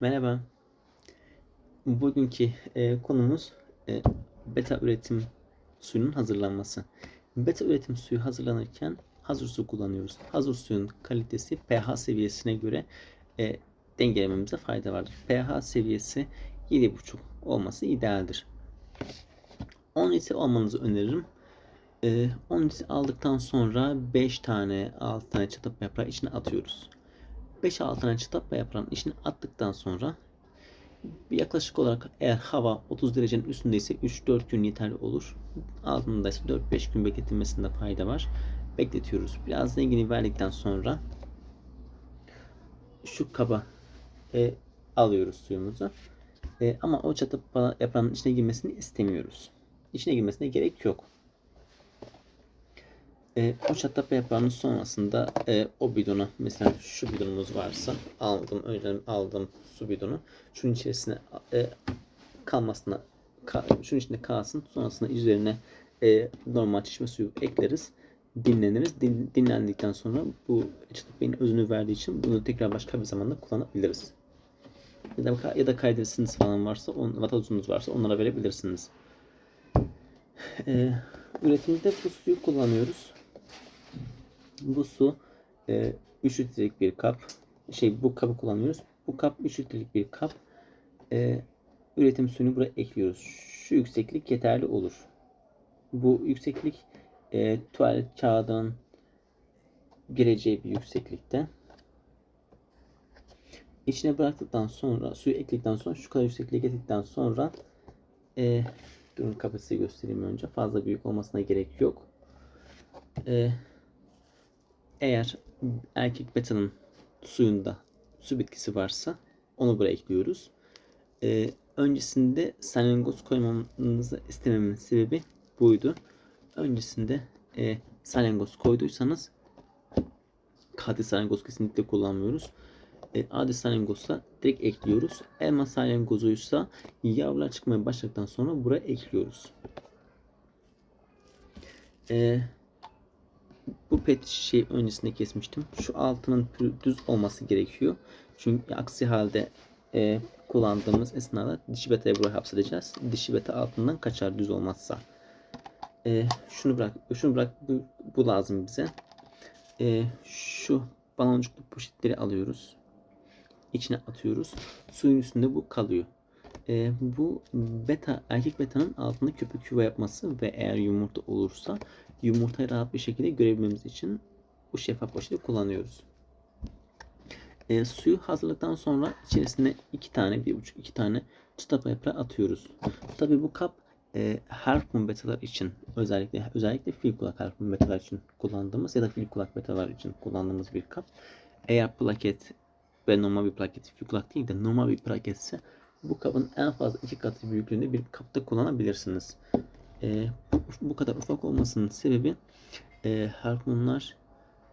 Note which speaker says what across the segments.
Speaker 1: Merhaba. Bugünkü e, konumuz e, beta üretim suyunun hazırlanması. Beta üretim suyu hazırlanırken hazır su kullanıyoruz. Hazır suyun kalitesi pH seviyesine göre e, dengelememize fayda vardır. pH seviyesi 7,5 olması idealdir. 10 litre almanızı öneririm. E, 10 litre aldıktan sonra 5 tane 6 tane çatıp yaprağı içine atıyoruz. 5-6 tane çıtap ve yaprağın içine attıktan sonra yaklaşık olarak eğer hava 30 derecenin üstündeyse 3-4 gün yeterli olur. Altında ise 4-5 gün bekletilmesinde fayda var. Bekletiyoruz. Biraz rengini verdikten sonra şu kaba e, alıyoruz suyumuzu. E, ama o çatıp yaprağın içine girmesini istemiyoruz. İçine girmesine gerek yok. E, o çatlapa yaprağının sonrasında e, o bidonu mesela şu bidonumuz varsa aldım önceden aldığım su bidonu şunun içerisine e, kalmasına ka, şunun içinde kalsın sonrasında üzerine e, normal çeşme suyu ekleriz dinleniriz. Din, dinlendikten sonra bu çatlapayın özünü verdiği için bunu tekrar başka bir zamanda kullanabiliriz. Ya da, ya da kaydırırsınız falan varsa, on, vatozunuz varsa onlara verebilirsiniz. Ee, üretimde bu suyu kullanıyoruz. Bu su e, 3 litrelik bir kap. Şey bu kabı kullanıyoruz. Bu kap 3 litrelik bir kap. E, üretim suyunu buraya ekliyoruz. Şu yükseklik yeterli olur. Bu yükseklik e, tuvalet kağıdının gireceği bir yükseklikte. İçine bıraktıktan sonra suyu ekledikten sonra şu kadar yüksekliğe getirdikten sonra e, durun kapasiteyi göstereyim önce. Fazla büyük olmasına gerek yok. E, eğer erkek betanın suyunda su bitkisi varsa onu buraya ekliyoruz. Ee, öncesinde salyangoz koymamızı istememin sebebi buydu. Öncesinde e, salyangoz koyduysanız katil salyangoz kesinlikle kullanmıyoruz. E, adi salyangozsa direkt ekliyoruz. Elma salyangozuysa yavrular çıkmaya başladıktan sonra buraya ekliyoruz. Eee bu pet şişeyi öncesinde kesmiştim. Şu altının düz olması gerekiyor. Çünkü aksi halde e, kullandığımız esnada dişi betayı buraya hapsedeceğiz. Dişi beta altından kaçar düz olmazsa. E, şunu bırak, şunu bırak bu, bu lazım bize. E, şu baloncuklu poşetleri alıyoruz. İçine atıyoruz. Suyun üstünde bu kalıyor. E, bu beta erkek betanın altında köpük yuva yapması ve eğer yumurta olursa yumurtayı rahat bir şekilde görebilmemiz için bu şeffaf poşeti kullanıyoruz. E, suyu hazırladıktan sonra içerisine iki tane, bir buçuk iki tane çıtapa yaprağı atıyoruz. Tabi bu kap e, harpun betalar için özellikle özellikle fil kulak harpun betalar için kullandığımız ya da fil kulak betalar için kullandığımız bir kap. Eğer plaket ve normal bir plaket fil kulak değil de normal bir plaketse bu kabın en fazla iki katı büyüklüğünde bir kapta kullanabilirsiniz. E, bu, kadar ufak olmasının sebebi e, harpunlar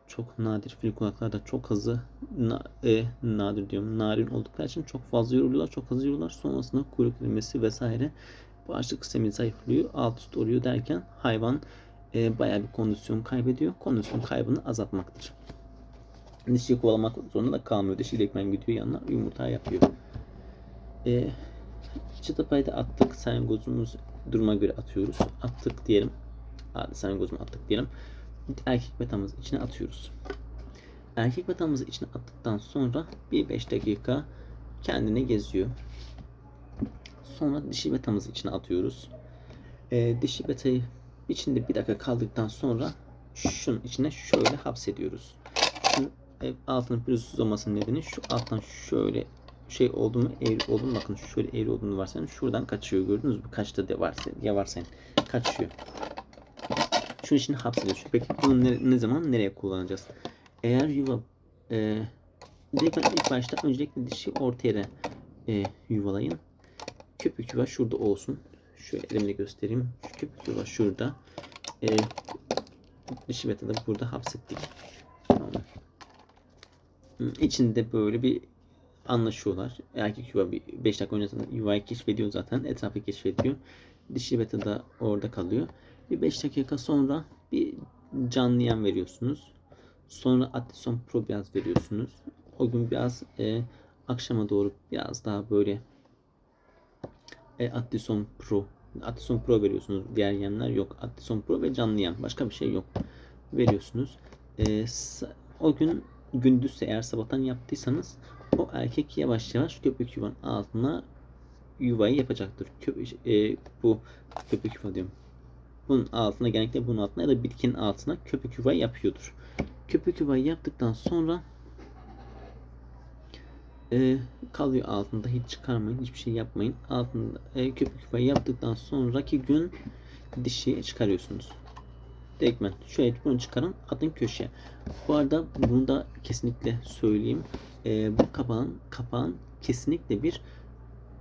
Speaker 1: çok nadir. Fil kulaklar çok hızlı na, e, nadir diyorum. Narin oldukları için çok fazla yoruluyorlar. Çok hızlı yoruluyorlar. Sonrasında kuyruk erimesi vesaire bağışıklık sistemi zayıflıyor. Alt üst oluyor derken hayvan e, bayağı bir kondisyon kaybediyor. Kondisyon kaybını azaltmaktır. Dişi kovalamak zorunda da kalmıyor. Dişi ekmen gidiyor yanına yumurta yapıyor. E, çıtı payda attık. Salyangozumuz duruma göre atıyoruz. Attık diyelim. Hadi salyangozunu attık diyelim. Erkek betamızı içine atıyoruz. Erkek betamızı içine attıktan sonra bir 5 dakika kendine geziyor. Sonra dişi betamızı içine atıyoruz. Ee, dişi betayı içinde bir dakika kaldıktan sonra şunun içine şöyle hapsediyoruz. Şu e, altının pürüzsüz olmasının nedeni şu alttan şöyle şey oldu mu eğri oldu mu? Bakın şöyle eğri olduğunu varsayın şuradan kaçıyor gördünüz mü? Kaçtı diye varsayın ya varsayın kaçıyor. Şunun için hapsediyor. Peki bunu ne, ne zaman nereye kullanacağız? Eğer yuva e, ilk başta öncelikle dişi ortaya da e, yuvalayın. Köpük yuva şurada olsun. Şöyle elimle göstereyim. Şu köpük yuva şurada. E, dişi beta da burada hapsettik. Tamam. içinde böyle bir anlaşıyorlar. Erkek yuva 5 dakika öncesinde yuvayı keşfediyor zaten. Etrafı keşfediyor. Dişi beta da orada kalıyor. Bir 5 dakika sonra bir canlı yem veriyorsunuz. Sonra Addison probiyaz veriyorsunuz. O gün biraz e, akşama doğru biraz daha böyle e, Addison Pro Addison Pro veriyorsunuz. Diğer yemler yok. Addison Pro ve canlı yem. Başka bir şey yok. Veriyorsunuz. E, o gün gündüzse eğer sabahtan yaptıysanız o erkek yavaş yavaş köpük yuvanın altına yuvayı yapacaktır. Köpük, e, bu köpük yuva diyorum. Bunun altına genellikle bunun altına ya da bitkinin altına köpük yuvayı yapıyordur. Köpük yuvayı yaptıktan sonra e, kalıyor altında hiç çıkarmayın hiçbir şey yapmayın altında e, köpük yuvayı yaptıktan sonraki gün dişi çıkarıyorsunuz Direktmen şöyle bunu çıkarın atın köşeye bu arada bunu da kesinlikle söyleyeyim E, bu kabağın kapağın kesinlikle bir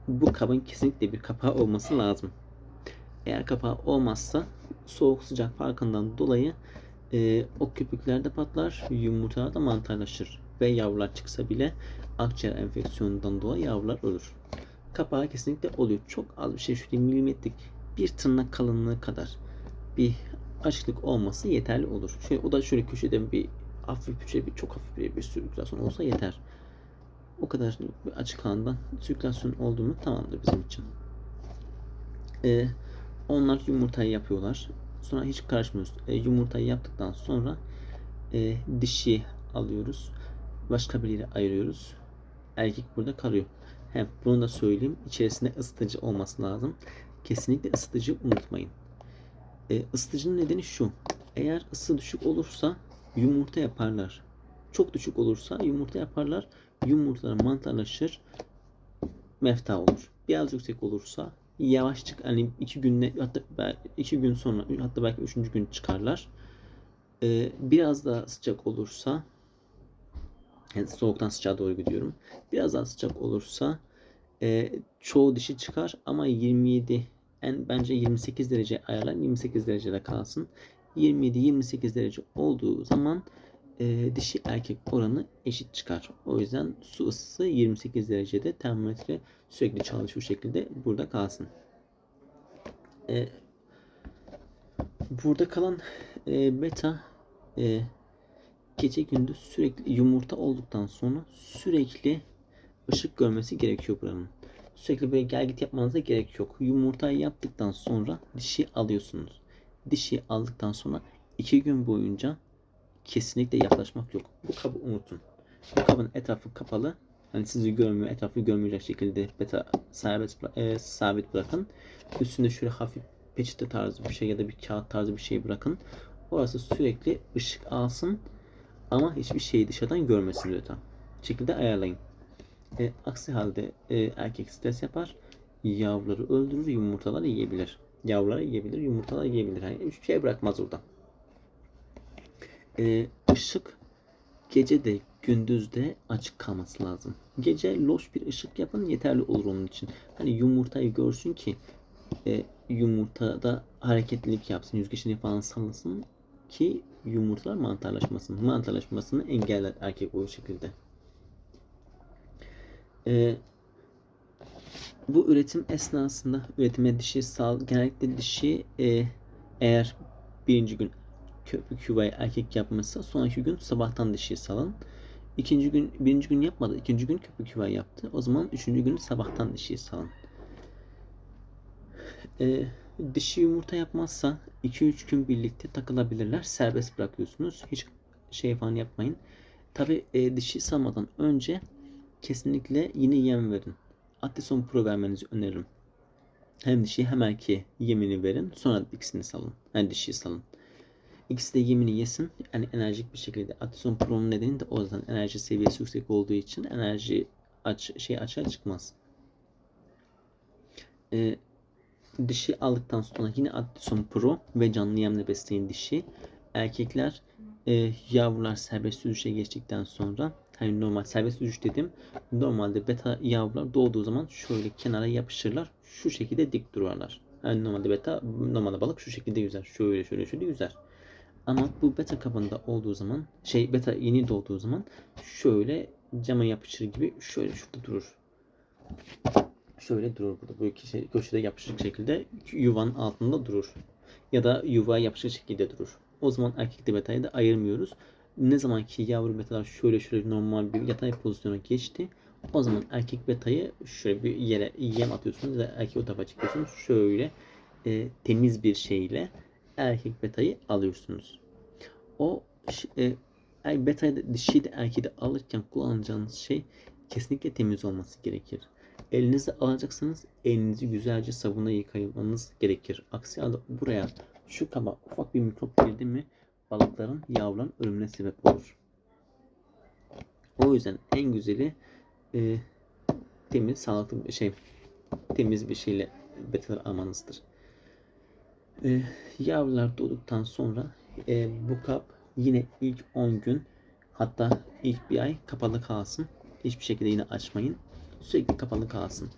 Speaker 1: bu kabın kesinlikle bir kapağı olması lazım eğer kapağı olmazsa soğuk sıcak farkından dolayı e, o köpükler de patlar yumurtalar da mantarlaşır ve yavrular çıksa bile akciğer enfeksiyonundan dolayı yavrular ölür. Kapağı kesinlikle oluyor. Çok az bir şey şöyle milimetrik bir tırnak kalınlığı kadar bir açıklık olması yeterli olur. Şöyle, o da şöyle köşede bir hafif bir şey, bir çok hafif bir, bir sirkülasyon olsa yeter. O kadar bir açık alandan sirkülasyon olduğunu tamamdır bizim için. Ee, onlar yumurtayı yapıyorlar. Sonra hiç karışmıyoruz. Ee, yumurtayı yaptıktan sonra e, dişi alıyoruz. Başka biriyle ayırıyoruz erkek burada kalıyor. Hem bunu da söyleyeyim. İçerisinde ısıtıcı olması lazım. Kesinlikle ısıtıcı unutmayın. E, ısıtıcının nedeni şu. Eğer ısı düşük olursa yumurta yaparlar. Çok düşük olursa yumurta yaparlar. Yumurtalar mantarlaşır. Mefta olur. Biraz yüksek olursa yavaşçık hani iki günle hatta iki gün sonra hatta belki üçüncü gün çıkarlar. E, biraz daha sıcak olursa yani soğuktan sıcağa doğru gidiyorum. Biraz daha sıcak olursa e, çoğu dişi çıkar ama 27 en bence 28 derece ayarlayın 28 derecede kalsın. 27-28 derece olduğu zaman e, dişi erkek oranı eşit çıkar. O yüzden su ısısı 28 derecede termometre sürekli çalışır şekilde burada kalsın. E, burada kalan e, beta e, gece gündüz sürekli yumurta olduktan sonra sürekli ışık görmesi gerekiyor buranın. Sürekli böyle gel git yapmanıza gerek yok. Yumurtayı yaptıktan sonra dişi alıyorsunuz. Dişi aldıktan sonra iki gün boyunca kesinlikle yaklaşmak yok. Bu kabı unutun. Bu kabın etrafı kapalı. Hani sizi görmüyor, etrafı görmeyecek şekilde beta bıra- e, sabit bırakın. Üstünde şöyle hafif peçete tarzı bir şey ya da bir kağıt tarzı bir şey bırakın. Orası sürekli ışık alsın ama hiçbir şeyi dışarıdan görmesin lütfen. Şekilde ayarlayın. E, aksi halde e, erkek stres yapar, yavruları öldürür, yumurtaları yiyebilir. Yavruları yiyebilir, yumurtaları yiyebilir. Yani hiçbir şey bırakmaz orada. E, ışık gece de gündüz de açık kalması lazım. Gece loş bir ışık yapın yeterli olur onun için. Hani yumurtayı görsün ki e, yumurtada hareketlilik yapsın, yüzgeçini falan sallasın ki yumurtalar mantarlaşmasın. Mantarlaşmasını engeller erkek o şekilde. Ee, bu üretim esnasında üretime dişi sal genellikle dişi e, eğer birinci gün köpük yuvayı erkek yapmışsa sonraki gün sabahtan dişiyi salın. İkinci gün birinci gün yapmadı. ikinci gün köpük yuvayı yaptı. O zaman üçüncü gün sabahtan dişiyi salın. Ee, dişi yumurta yapmazsa 2-3 gün birlikte takılabilirler. Serbest bırakıyorsunuz. Hiç şey falan yapmayın. Tabi e, dişi salmadan önce kesinlikle yine yem verin. Addison Pro vermenizi öneririm. Hem dişi hem erkeğe yemini verin. Sonra ikisini salın. Yani dişiyi salın. İkisi de yemini yesin. Yani enerjik bir şekilde. Addison Pro'nun nedeni de o zaten enerji seviyesi yüksek olduğu için enerji aç şey açığa çıkmaz. Ee, dişi aldıktan sonra yine Addison Pro ve canlı yemle besleyin dişi. Erkekler e, yavrular serbest süzüşe geçtikten sonra hani normal serbest süzüş dedim. Normalde beta yavrular doğduğu zaman şöyle kenara yapışırlar. Şu şekilde dik durarlar. Yani normalde beta normalde balık şu şekilde yüzer. Şöyle şöyle şöyle yüzer. Ama bu beta kabında olduğu zaman şey beta yeni doğduğu zaman şöyle cama yapışır gibi şöyle şurada durur şöyle durur burada. Böyle köşe, köşede yapışık şekilde yuvanın altında durur. Ya da yuvaya yapışık şekilde durur. O zaman erkekle betayı da ayırmıyoruz. Ne zaman ki yavru betalar şöyle şöyle normal bir yatay pozisyona geçti. O zaman erkek betayı şöyle bir yere yem atıyorsunuz da erkek o tarafa çıkıyorsunuz. Şöyle e, temiz bir şeyle erkek betayı alıyorsunuz. O e, er- betayı da dişiyi de erkeği de alırken kullanacağınız şey kesinlikle temiz olması gerekir. Elinizle alacaksınız elinizi güzelce sabunla yıkamanız gerekir. Aksi halde buraya şu kaba ufak bir mikrop girdi mi balıkların yavruların ölümüne sebep olur. O yüzden en güzeli e, temiz, sağlıklı bir şey, temiz bir şeyle betaları almanızdır. E, yavrular doğduktan sonra e, bu kap yine ilk 10 gün hatta ilk bir ay kapalı kalsın. Hiçbir şekilde yine açmayın. Sürekli kapalı kalsın.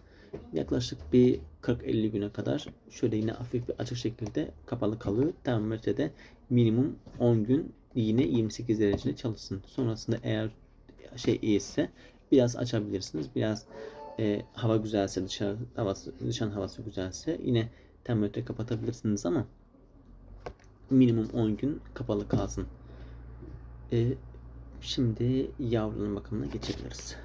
Speaker 1: Yaklaşık bir 40-50 güne kadar şöyle yine hafif bir açık şekilde kapalı kalıyor. Termometrede minimum 10 gün yine 28 derecede çalışsın. Sonrasında eğer şey iyiyse biraz açabilirsiniz. Biraz e, hava güzelse dışarı havası dışarı havası güzelse yine termometre kapatabilirsiniz ama minimum 10 gün kapalı kalsın. E, şimdi yavrunun bakımına geçebiliriz.